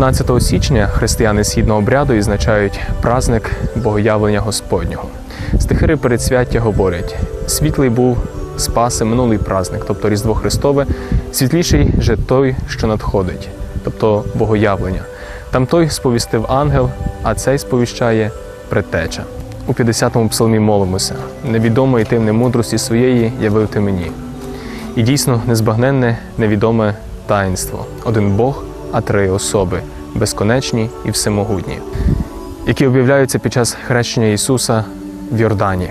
19 січня християни східного обряду відзначають праздник Богоявлення Господнього. Стихири передсвяття говорять: світлий був спаси минулий праздник, тобто Різдво Христове, світліший же той, що надходить, тобто Богоявлення. Там той сповістив ангел, а цей сповіщає предтеча. У 50-му псалмі молимося: невідомої тим мудрості своєї явив ти мені. І дійсно незбагненне, невідоме таїнство. Один Бог, а три особи безконечні і всемогутні, які об'являються під час хрещення Ісуса в Йордані.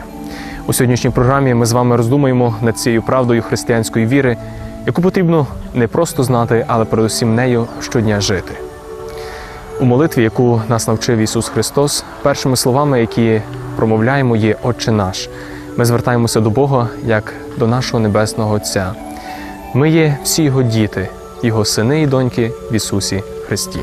У сьогоднішній програмі ми з вами роздумаємо над цією правдою християнської віри, яку потрібно не просто знати, але передусім нею щодня жити. У молитві, яку нас навчив Ісус Христос, першими словами, які промовляємо, є Отче наш. Ми звертаємося до Бога як до нашого Небесного Отця. Ми є всі Його діти, Його сини і доньки в Ісусі Христі.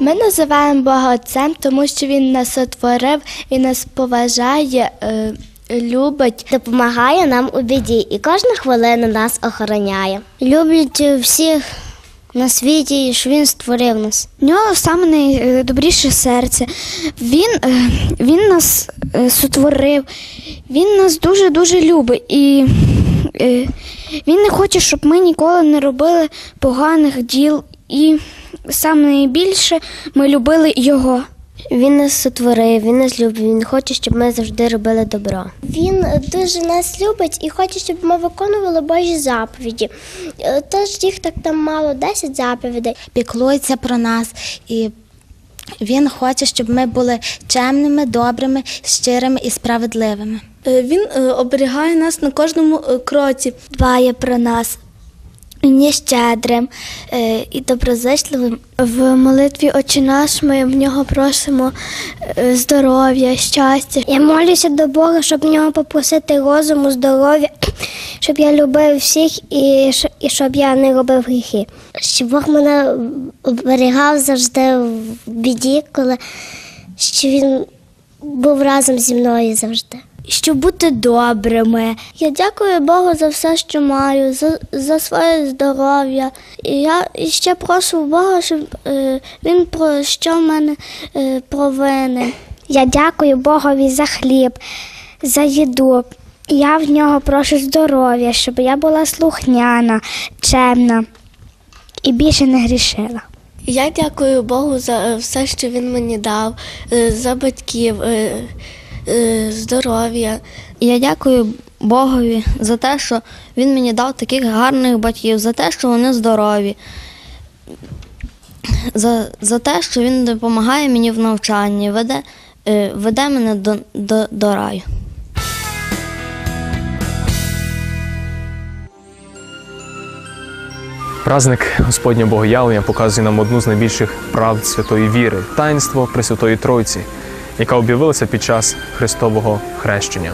Ми називаємо Бога Отцем, тому що Він нас сотворив і нас поважає, е, любить. допомагає нам у біді і кожну хвилину нас охороняє. Люблять всіх на світі, що він створив нас. В нього саме найдобріше серце. Він, е, він нас е, сотворив, він нас дуже-дуже любить. І він не хоче, щоб ми ніколи не робили поганих діл. І саме найбільше ми любили його. Він нас сотворив, він нас любить, він хоче, щоб ми завжди робили добро. Він дуже нас любить і хоче, щоб ми виконували Божі заповіді. Е, Тож їх так там мало 10 заповідей. піклується про нас і він хоче, щоб ми були чемними, добрими, щирими і справедливими. Е, Він е, оберігає нас на кожному е, кроці. Дбає про нас. Він є щедрим і доброзичливим. В молитві «Отче наш» ми в нього просимо здоров'я, щастя. Я молюся до Бога, щоб в нього попросити розуму, здоров'я, щоб я любив всіх і, і щоб я не робив гріхи. Щоб Бог мене оберігав завжди в біді, коли щоб він був разом зі мною завжди. Щоб бути добрими. Я дякую Богу за все, що маю, за, за своє здоров'я. І я ще прошу Бога, щоб е, він прощав мене е, провини. Я дякую Богові за хліб, за їду. Я в нього прошу здоров'я, щоб я була слухняна, чемна і більше не грішила. Я дякую Богу за е, все, що він мені дав, е, за батьків, е, здоров'я. Я дякую Богові за те, що Він мені дав таких гарних батьків, за те, що вони здорові, за, за те, що він допомагає мені в навчанні, веде, веде мене до, до, до раю. Праздник Господнього Богоявлення показує нам одну з найбільших правд святої віри таїнство Пресвятої Тройці, яка об'явилася під час Христового хрещення.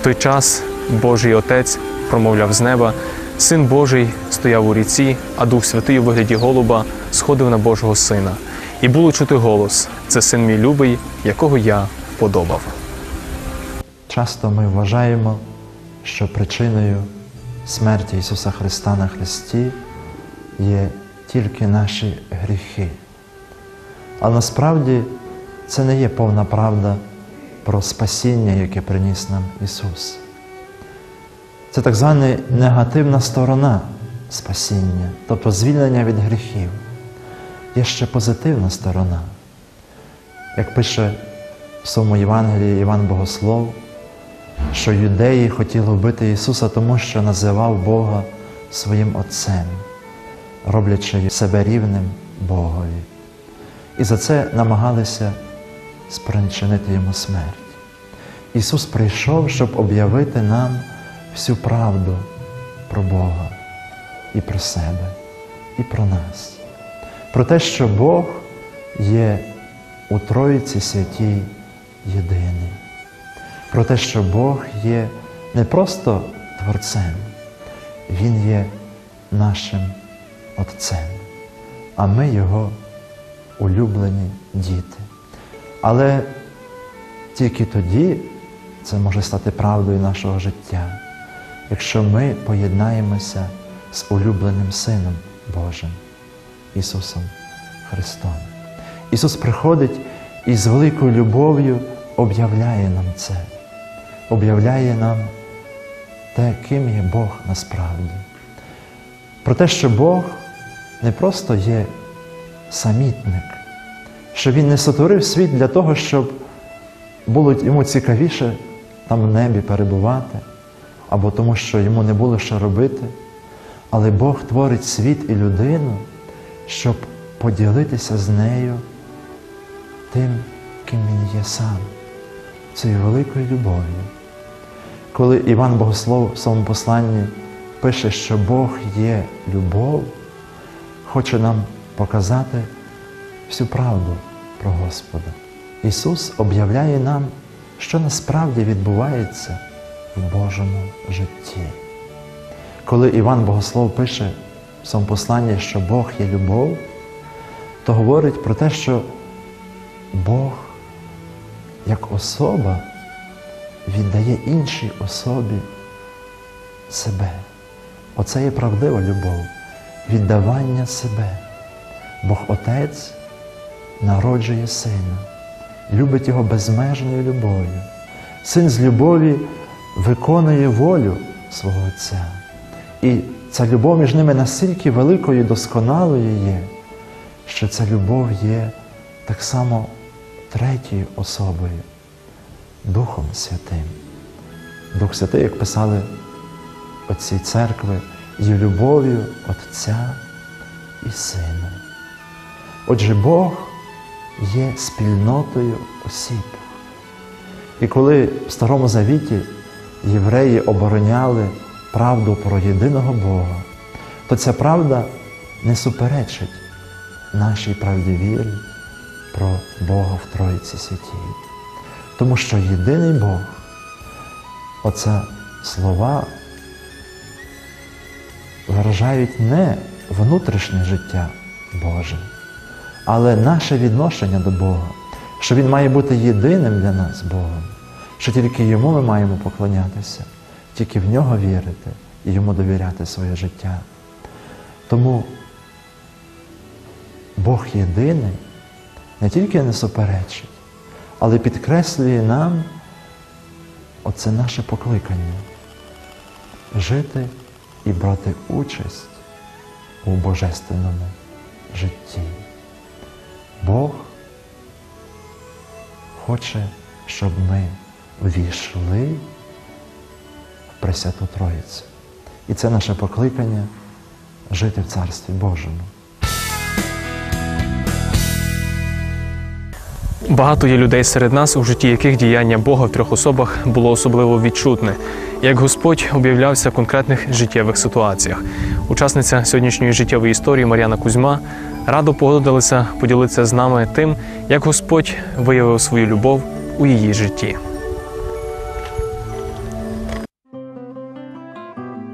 В той час Божий Отець промовляв з неба, Син Божий стояв у ріці, а Дух Святий у вигляді голуба сходив на Божого Сина. І було чути голос: це син мій любий, якого я вподобав. Часто ми вважаємо, що причиною смерті Ісуса Христа на Христі є тільки наші гріхи. Але насправді це не є повна правда про спасіння, яке приніс нам Ісус. Це так звана негативна сторона спасіння, тобто звільнення від гріхів. Є ще позитивна сторона. Як пише в своєму Євангелії Іван Богослов, що юдеї хотіли вбити Ісуса, тому що називав Бога своїм Отцем, роблячи себе рівним Богові. І за це намагалися спричинити йому смерть. Ісус прийшов, щоб об'явити нам всю правду про Бога і про себе, і про нас, про те, що Бог є у Троїці святій єдиний про те, що Бог є не просто Творцем, Він є нашим Отцем, а ми Його улюблені діти. Але тільки тоді це може стати правдою нашого життя, якщо ми поєднаємося з улюбленим Сином Божим, Ісусом Христом. Ісус приходить і з великою любов'ю об'являє нам це, об'являє нам те, ким є Бог насправді. Про те, що Бог не просто є самітник, що Він не сотворив світ для того, щоб було йому цікавіше там в небі перебувати, або тому, що йому не було що робити. Але Бог творить світ і людину, щоб поділитися з нею тим, ким Він є сам, цією великою любов'ю. Коли Іван Богослов в своєму посланні пише, що Бог є любов, хоче нам показати всю правду про Господа. Ісус об'являє нам, що насправді відбувається в Божому житті. Коли Іван Богослов пише в своєму посланні, що Бог є любов, то говорить про те, що Бог як особа віддає іншій особі себе. Оце є правдива любов, віддавання себе. Бог Отець народжує Сина, любить Його безмежною любов'ю. Син з любові виконує волю свого Отця. І ця любов між ними настільки великою і досконалою є, що ця любов є так само третьою особою, Духом Святим. Дух Святий, як писали отці церкви, є любов'ю Отця і Сина. Отже, Бог є спільнотою осіб. І коли в Старому Завіті євреї обороняли правду про єдиного Бога, то ця правда не суперечить нашій правді вірі про Бога в Троїці Святій. Тому що єдиний Бог, оце слова виражають не внутрішнє життя Боже, але наше відношення до Бога, що Він має бути єдиним для нас Богом, що тільки Йому ми маємо поклонятися, тільки в Нього вірити і Йому довіряти своє життя. Тому Бог єдиний не тільки не суперечить, але підкреслює нам оце наше покликання жити і брати участь у божественному житті. Бог хоче, щоб ми ввійшли в Пресвяту Троїцю. І це наше покликання жити в Царстві Божому. Багато є людей серед нас, у житті яких діяння Бога в трьох особах було особливо відчутне, як Господь об'являвся в конкретних життєвих ситуаціях. Учасниця сьогоднішньої життєвої історії Мар'яна Кузьма радо погодилася поділитися з нами тим, як Господь виявив свою любов у її житті.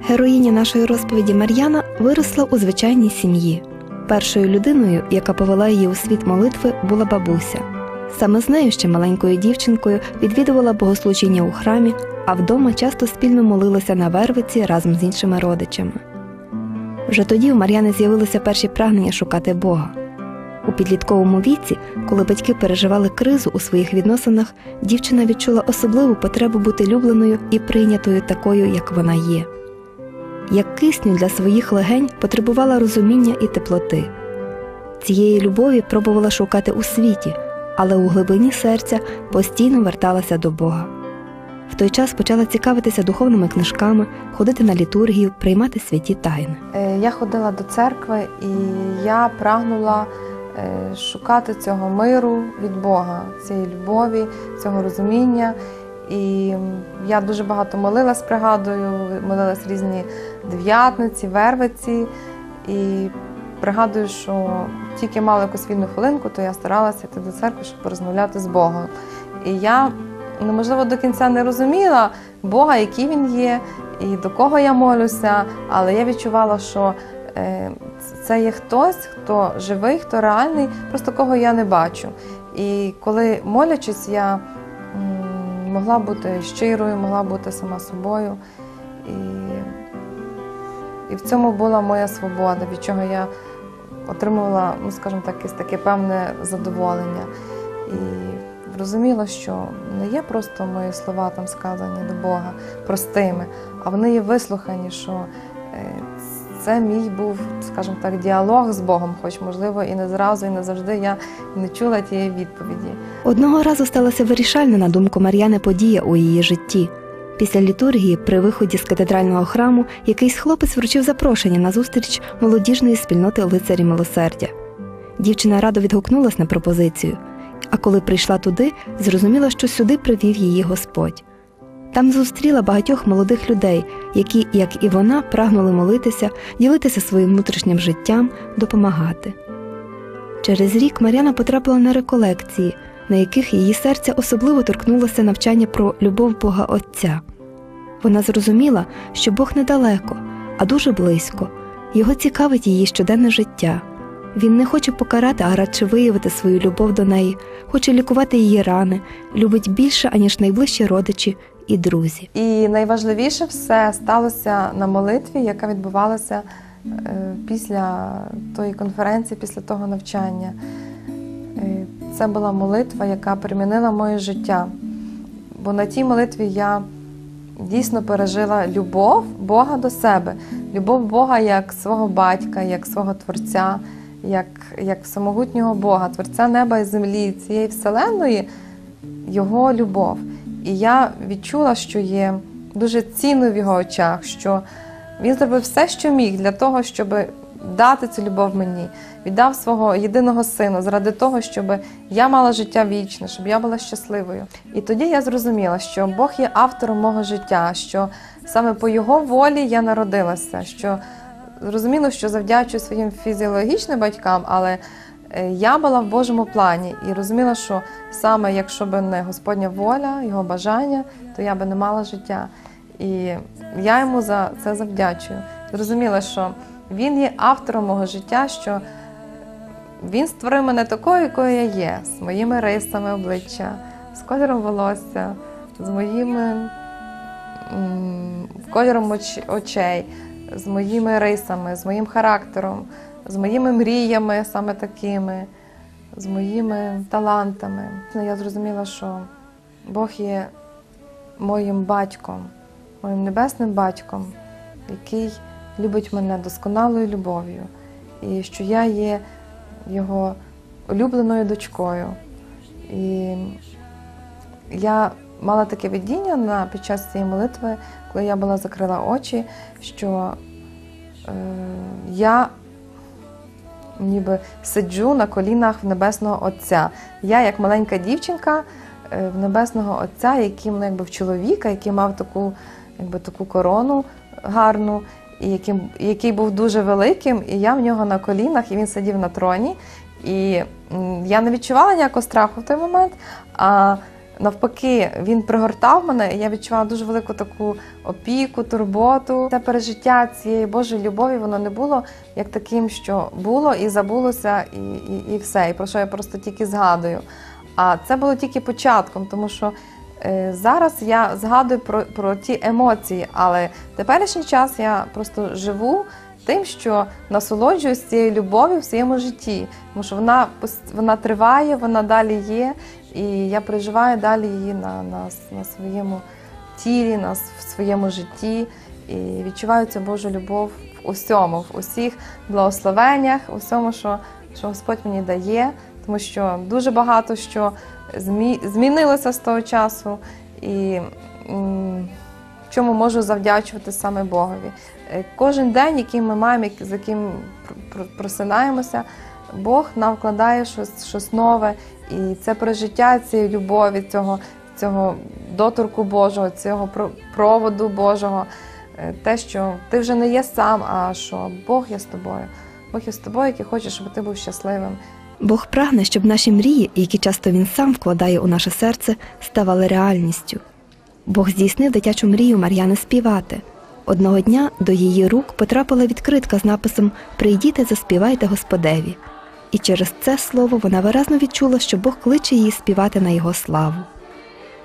Героїня нашої розповіді Мар'яна виросла у звичайній сім'ї. Першою людиною, яка повела її у світ молитви, була бабуся. Саме з нею ще маленькою дівчинкою відвідувала богослужіння у храмі, а вдома часто спільно молилася на вервиці разом з іншими родичами. Вже тоді у Мар'яни з'явилися перші прагнення шукати Бога. У підлітковому віці, коли батьки переживали кризу у своїх відносинах, дівчина відчула особливу потребу бути любленою і прийнятою такою, як вона є. Як кисню для своїх легень потребувала розуміння і теплоти. Цієї любові пробувала шукати у світі, але у глибині серця постійно верталася до Бога. В той час почала цікавитися духовними книжками, ходити на літургію, приймати святі тайни. Е, Я ходила до церкви і я прагнула е, шукати цього миру від Бога, цієї любові, цього розуміння. І я дуже багато молилась, пригадую, молилась різні дев'ятниці, вервиці. І пригадую, що тільки мала якусь вільну хвилинку, то я старалася йти до церкви, щоб порозмовляти з Богом. І я, ну, можливо, до кінця не розуміла Бога, який він є, і до кого я молюся, але я відчувала, що е, це є хтось, хто живий, хто реальний, просто кого я не бачу. І коли молячись, я могла бути щирою, могла бути сама собою. І, і в цьому була моя свобода, від чого я отримувала, ну скажімо так, якесь таке певне задоволення. І розуміла, що не є просто мої слова там сказані до Бога простими, а вони є вислухані, що е, це мій був, скажімо так, діалог з Богом, хоч, можливо, і не зразу, і не завжди я не чула тієї відповіді. Одного разу сталася вирішальна, на думку Мар'яни, подія у її житті. Після літургії, при виході з катедрального храму, якийсь хлопець вручив запрошення на зустріч молодіжної спільноти лицарі милосердя. Дівчина радо відгукнулась на пропозицію, а коли прийшла туди, зрозуміла, що сюди привів її Господь. Там зустріла багатьох молодих людей, які, як і вона, прагнули молитися, ділитися своїм внутрішнім життям, допомагати. Через рік Мар'яна потрапила на реколекції, на яких її серце особливо торкнулося навчання про любов Бога Отця. Вона зрозуміла, що Бог недалеко, а дуже близько. Його цікавить її щоденне життя. Він не хоче покарати, а радше виявити свою любов до неї, хоче лікувати її рани, любить більше, аніж найближчі родичі і друзі. І найважливіше все сталося на молитві, яка відбувалася е, після тої конференції, після того навчання. Це була молитва, яка перемінила моє життя. Бо на тій молитві я дійсно пережила любов Бога до себе, любов Бога як свого батька, як свого Творця, як, як самогутнього Бога, Творця неба і землі, цієї вселенної, Його любов. І я відчула, що є дуже цінною в його очах, що він зробив все, що міг для того, щоб дати цю любов мені, віддав свого єдиного сина заради того, щоб я мала життя вічне, щоб я була щасливою. І тоді я зрозуміла, що Бог є автором мого життя, що саме по його волі я народилася. що Зрозуміло, що завдячую своїм фізіологічним батькам, але е, я була в Божому плані і розуміла, що саме якщо б не Господня воля, його бажання, то я би не мала життя. І я йому за це завдячую. Зрозуміла, що він є автором мого життя, що він створив мене такою, якою я є, з моїми рисами обличчя, з кольором волосся, з моїми кольором оч- очей, з моїми рисами, з моїм характером, з моїми мріями саме такими, з моїми талантами. Я зрозуміла, що Бог є моїм батьком, моїм небесним батьком, який любить мене досконалою любов'ю, і що я є його улюбленою дочкою. І я мала таке видіння на, під час цієї молитви, коли я була закрила очі, що е, я ніби сиджу на колінах в Небесного Отця. Я, як маленька дівчинка е, в Небесного Отця, який ну, якби в чоловіка, який мав таку, якби, таку корону гарну, і яким, який був дуже великим, і я в нього на колінах, і він сидів на троні. І я не відчувала ніякого страху в той момент. А навпаки, він пригортав мене, і я відчувала дуже велику таку опіку, турботу. Це пережиття цієї Божої любові, воно не було як таким, що було і забулося, і, і, і все. І про що я просто тільки згадую. А це було тільки початком, тому що зараз я згадую про, про ті емоції, але в теперішній час я просто живу тим, що насолоджуюсь цією любов'ю в своєму житті, тому що вона вона триває, вона далі є, і я переживаю далі її на, на, на своєму тілі, на в своєму житті. І відчуваю цю Божу любов в усьому, в усіх благословеннях, у всьому, що, що Господь мені дає, тому що дуже багато що змі, змінилося з того часу, і чому можу завдячувати саме Богові. Е, Кожен день, який ми маємо, з яким пр- пр- просинаємося, Бог нам вкладає щось, щось нове, і це прожиття цієї любові, цього, цього доторку Божого, цього проводу Божого, Е, те, що ти вже не є сам, а що Бог є з тобою. Бог є з тобою, який хоче, щоб ти був щасливим. Бог прагне, щоб наші мрії, які часто він сам вкладає у наше серце, ставали реальністю. Бог здійснив дитячу мрію Мар'яни співати. Одного дня до її рук потрапила відкритка з написом Прийдіте, заспівайте Господеві. І через це слово вона виразно відчула, що Бог кличе її співати на його славу.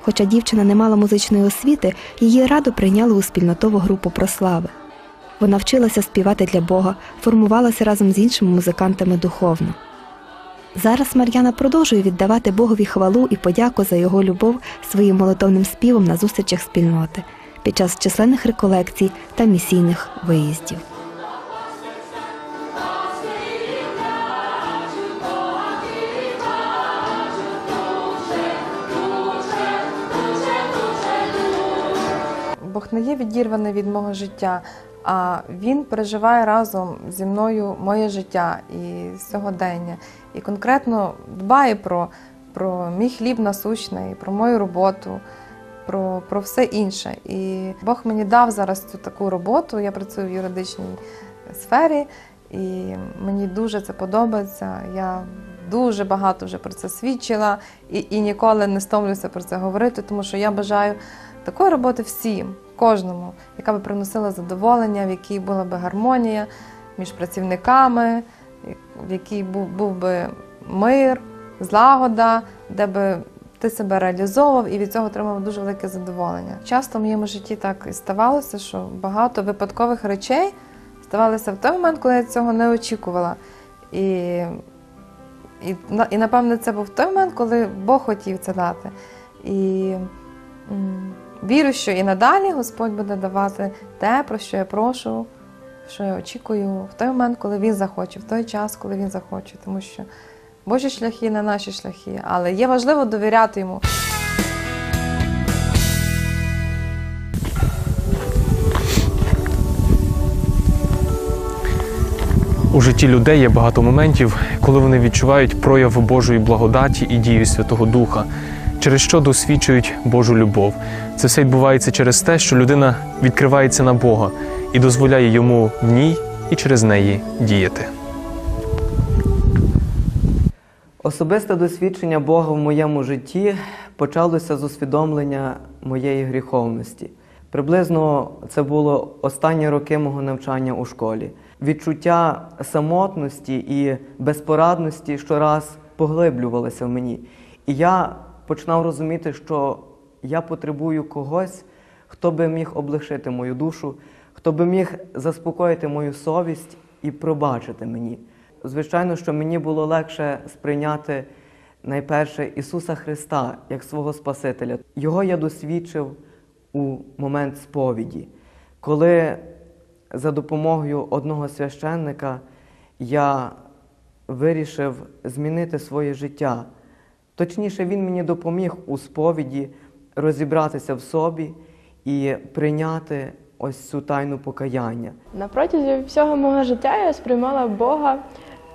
Хоча дівчина не мала музичної освіти, її радо прийняли у спільнотову групу прослави. Вона вчилася співати для Бога, формувалася разом з іншими музикантами духовно. Зараз Мар'яна продовжує віддавати Богові хвалу і подяку за його любов своїм молитовним співом на зустрічах спільноти під час численних реколекцій та місійних виїздів. Бог не є відірваний від мого життя, а Він переживає разом зі мною моє життя і сьогодення. І конкретно дбає про, про мій хліб насущний, про мою роботу, про, про все інше. І Бог мені дав зараз цю таку роботу. Я працюю в юридичній сфері, і мені дуже це подобається. Я дуже багато вже про це свідчила і, і ніколи не стомлюся про це говорити, тому що я бажаю такої роботи всім, кожному, яка би приносила задоволення, в якій була би гармонія між працівниками, в якій був, був би мир, злагода, де би ти себе реалізовував і від цього отримав дуже велике задоволення. Часто в моєму житті так і ставалося, що багато випадкових речей ставалися в той момент, коли я цього не очікувала. І, і, і напевне, це був той момент, коли Бог хотів це дати. І вірю, що і надалі Господь буде давати те, про що я прошу, що я очікую в той момент, коли Він захоче, в той час, коли Він захоче. Тому що Божі шляхи не наші шляхи, але є важливо довіряти йому. У житті людей є багато моментів, коли вони відчувають прояв Божої благодаті і дію Святого Духа, через що досвідчують Божу любов. Це все відбувається через те, що людина відкривається на Бога і дозволяє йому в ній і через неї діяти. Особисте досвідчення Бога в моєму житті почалося з усвідомлення моєї гріховності. Приблизно це було останні роки мого навчання у школі. Відчуття самотності і безпорадності щораз поглиблювалося в мені. І я починав розуміти, що я потребую когось, хто би міг облегшити мою душу, хто би міг заспокоїти мою совість і пробачити мені. Звичайно, що мені було легше сприйняти найперше Ісуса Христа як свого Спасителя. Його я досвідчив у момент сповіді, коли за допомогою одного священника я вирішив змінити своє життя. Точніше, він мені допоміг у сповіді розібратися в собі і прийняти ось цю тайну покаяння. На протязі всього мого життя я сприймала Бога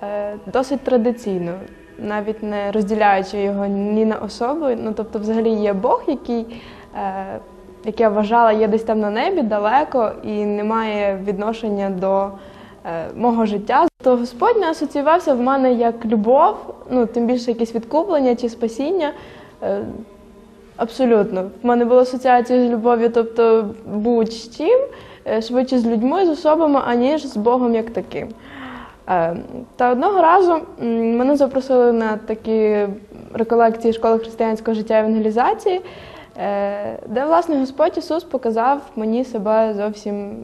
е, досить традиційно, навіть не розділяючи його ні на особу. Ну тобто, взагалі є Бог, який, е, як я вважала, є десь там на небі далеко і не має відношення до мого життя. То Господь не асоціювався в мене як любов, ну тим більше якесь відкуплення чи спасіння. Е, Абсолютно. В мене була асоціація з любов'ю, тобто будь-з чим, е, швидше з людьми, з особами, аніж з Богом як таким. Е, Та одного разу мене запросили на такі реколекції школи християнського життя і евангелізації, е, де, власне, Господь Ісус показав мені себе зовсім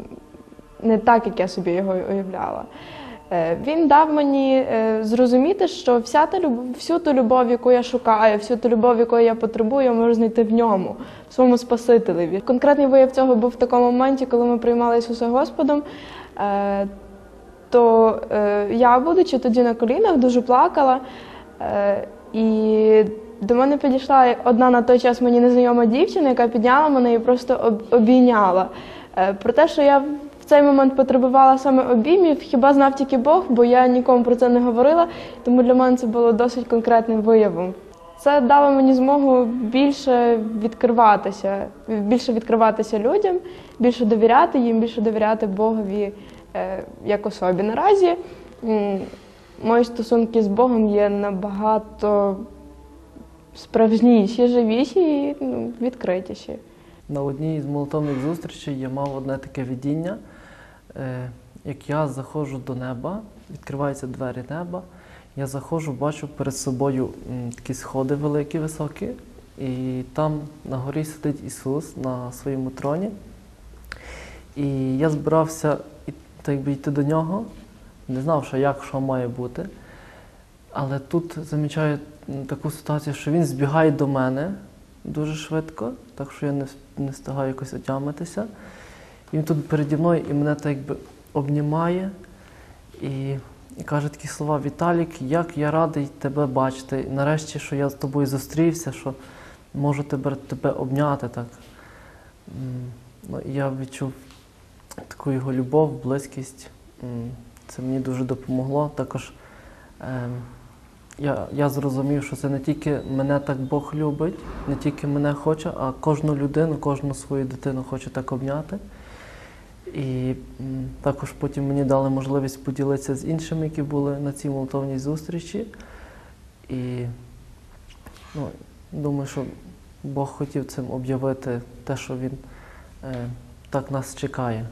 не так, як я собі його уявляла. Е, Він дав мені е, зрозуміти, що вся та любов, всю ту любов, яку я шукаю, всю ту любов, якої я потребую, я можу знайти в ньому, в своєму Спасителеві. Конкретний вияв цього був в такому моменті, коли ми приймали Ісуса Господом. Е, То я, будучи тоді на колінах, дуже плакала. І до мене підійшла одна на той час мені незнайома дівчина, яка підняла мене і просто обійняла. Про те, що я цей момент потребувала саме обіймів, хіба знав тільки Бог, бо я нікому про це не говорила, тому для мене це було досить конкретним виявом. Це дало мені змогу більше відкриватися, більше відкриватися людям, більше довіряти їм, більше довіряти Богові е, як особі. Наразі мої стосунки з Богом є набагато справжніші, живіші і ну, відкритіші. На одній із молитовних зустрічей я мав одне таке видіння, як я заходжу до неба, відкриваються двері неба. Я заходжу, бачу перед собою такі сходи великі, високі, і там на горі сидить Ісус на своєму троні. І я збирався так якби йти до нього, не знав, що як, що має бути. Але тут замічаю таку ситуацію, що він збігає до мене дуже швидко, так що я не встигаю якось отямитися. Він тут переді мною і мене так якби обнімає і, і каже такі слова: Віталік, як я радий тебе бачити. Нарешті, що я з тобою зустрівся, що можу тебе, тебе обняти так. Ну, я відчув таку його любов, близькість. Це мені дуже допомогло. Також ем, я, я зрозумів, що це не тільки мене так Бог любить, не тільки мене хоче, а кожну людину, кожну свою дитину хоче так обняти. І також потім мені дали можливість поділитися з іншими, які були на цій молитовній зустрічі. І ну, думаю, що Бог хотів цим об'явити те, що Він е, так нас чекає,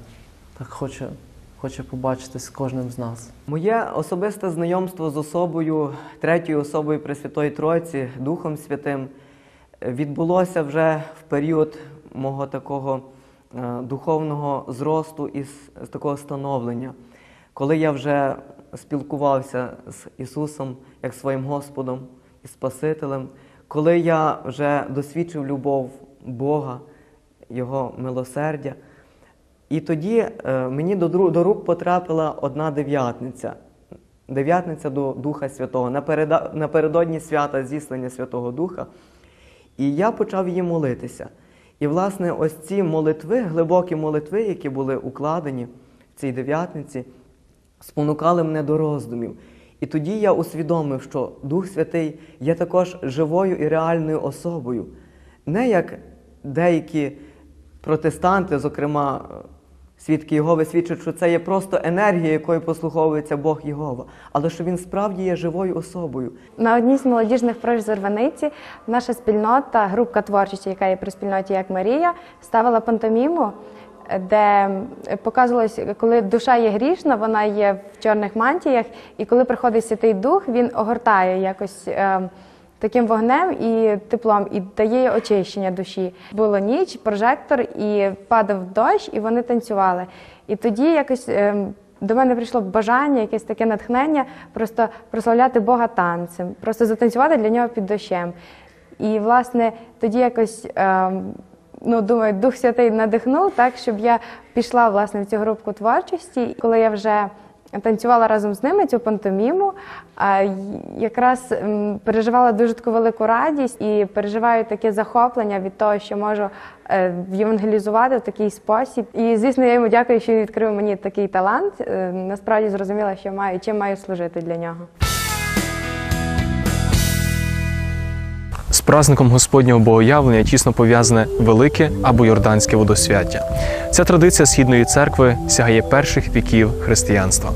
так хоче, хоче побачитись з кожним з нас. Моє особисте знайомство з особою, третьою особою Пресвятої Тройці, Духом Святим, відбулося вже в період мого такого духовного зросту і з, такого становлення, коли я вже спілкувався з Ісусом як своїм Господом і Спасителем, коли я вже досвідчив любов Бога, Його милосердя. І тоді е, мені до, рук потрапила одна дев'ятниця. Дев'ятниця до Духа Святого, напередодні свята зіслання Святого Духа. І я почав її молитися. І, власне, ось ці молитви, глибокі молитви, які були укладені в цій дев'ятниці, спонукали мене до роздумів. І тоді я усвідомив, що Дух Святий є також живою і реальною особою. Не як деякі протестанти, зокрема, свідки Єгови свідчать, що це є просто енергія, якою послуховується Бог Єгова, але що він справді є живою особою. На одній з молодіжних прож Зарваниці наша спільнота, групка творчості, яка є при спільноті як Марія, ставила пантоміму, де показувалось, коли душа є грішна, вона є в чорних мантіях, і коли приходить Святий Дух, він огортає якось. е, Таким вогнем і теплом і дає очищення душі. Було ніч, прожектор, і падав дощ, і вони танцювали. І тоді якось ем, до мене прийшло бажання, якесь таке натхнення, просто прославляти Бога танцем, просто затанцювати для нього під дощем. І, власне, тоді якось, ем, ну, думаю, Дух Святий надихнув так, щоб я пішла власне в цю групку творчості. Коли я вже танцювала разом з ними цю пантоміму, якраз переживала дуже таку велику радість і переживаю таке захоплення від того, що можу е, євангелізувати в такий спосіб. І звісно, я йому дякую, що він відкрив мені такий талант. Е, Насправді зрозуміла, що маю чим маю служити для нього. Праздником Господнього Богоявлення тісно пов'язане велике або Йорданське водосвяття. Ця традиція східної церкви сягає перших віків християнства.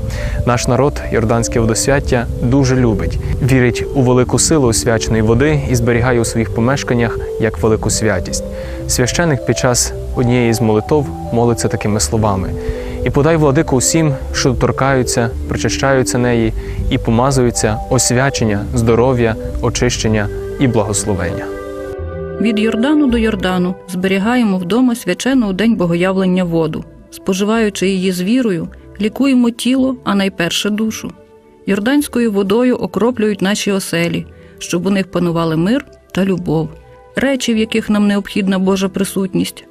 Наш народ Йорданське водосвяття дуже любить, вірить у велику силу освяченої води і зберігає у своїх помешканнях як велику святість. Священик під час однієї з молитов молиться такими словами: і подай владику усім, що торкаються, причащаються неї, і помазуються освячення, здоров'я, очищення і благословення. Від Йордану до Йордану зберігаємо вдома свячену у день богоявлення воду. Споживаючи її з вірою, лікуємо тіло, а найперше душу. Йорданською водою окроплюють наші оселі, щоб у них панували мир та любов, речі, в яких нам необхідна Божа присутність.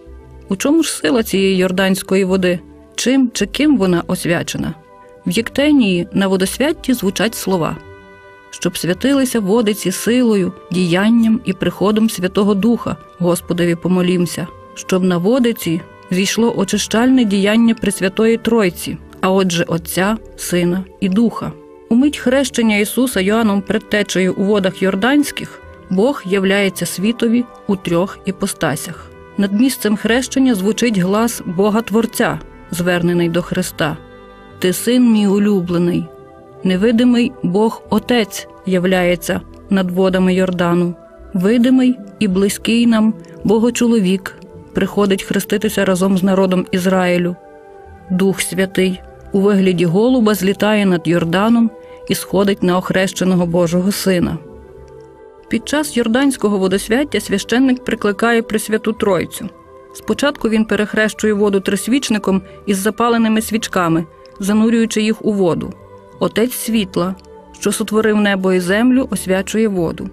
У чому ж сила цієї йорданської води? Чим чи ким вона освячена? В Єктенії на водосвятті звучать слова щоб святилися водиці силою, діянням і приходом Святого Духа, Господові помолімся, щоб на водиці зійшло очищальне діяння Пресвятої Тройці, а отже, Отця, Сина і Духа. У мить хрещення Ісуса Йоанном предтечею у водах Йорданських Бог являється світові у трьох іпостасях. Над місцем хрещення звучить глас Бога Творця, звернений до Христа. Ти син мій улюблений, Невидимий Бог Отець являється над водами Йордану, видимий і близький нам Богочоловік приходить хреститися разом з народом Ізраїлю. Дух Святий у вигляді голуба злітає над Йорданом і сходить на охрещеного Божого Сина. Під час Йорданського водосвяття священник прикликає Пресвяту Тройцю. Спочатку він перехрещує воду трисвічником із запаленими свічками, занурюючи їх у воду. Отець світла, що сотворив небо і землю, освячує воду.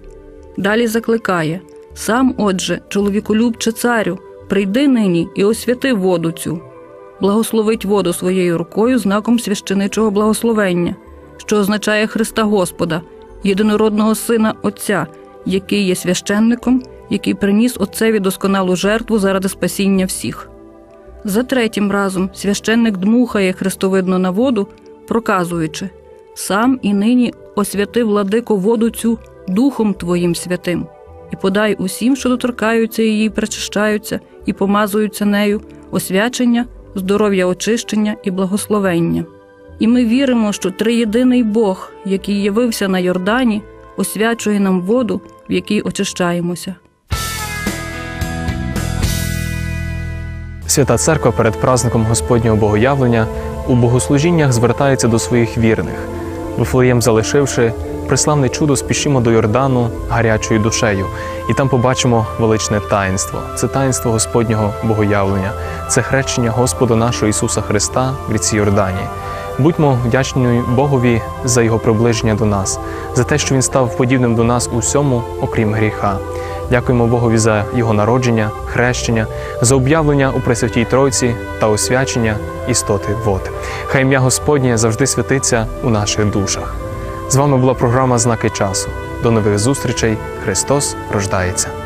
Далі закликає Сам, отже, чоловіколюбче царю, прийди нині і освяти воду цю. Благословить воду своєю рукою знаком священичого благословення, що означає Христа Господа, єдинородного Сина Отця, який є священником, який приніс Отцеві досконалу жертву заради спасіння всіх. За третім разом священник дмухає хрестовидно на воду, проказуючи сам і нині освяти владико воду цю Духом Твоїм святим, і подай усім, що доторкаються її, причащаються і помазуються нею, освячення, здоров'я очищення і благословення. І ми віримо, що триєдиний Бог, який явився на Йордані, освячує нам воду, в якій очищаємося. Свята Церква перед праздником Господнього Богоявлення у богослужіннях звертається до своїх вірних. Вифлеєм залишивши приславне чудо, спішимо до Йордану гарячою душею, і там побачимо величне таїнство. Це таїнство Господнього Богоявлення, це хрещення Господа нашого Ісуса Христа в ріці Йордані. Будьмо вдячні Богові за Його приближення до нас, за те, що Він став подібним до нас у всьому, окрім гріха. Дякуємо Богові за Його народження, хрещення, за об'явлення у Пресвятій Тройці та освячення істоти вод. Хай ім'я Господнє завжди святиться у наших душах. З вами була програма Знаки часу. До нових зустрічей. Христос рождається.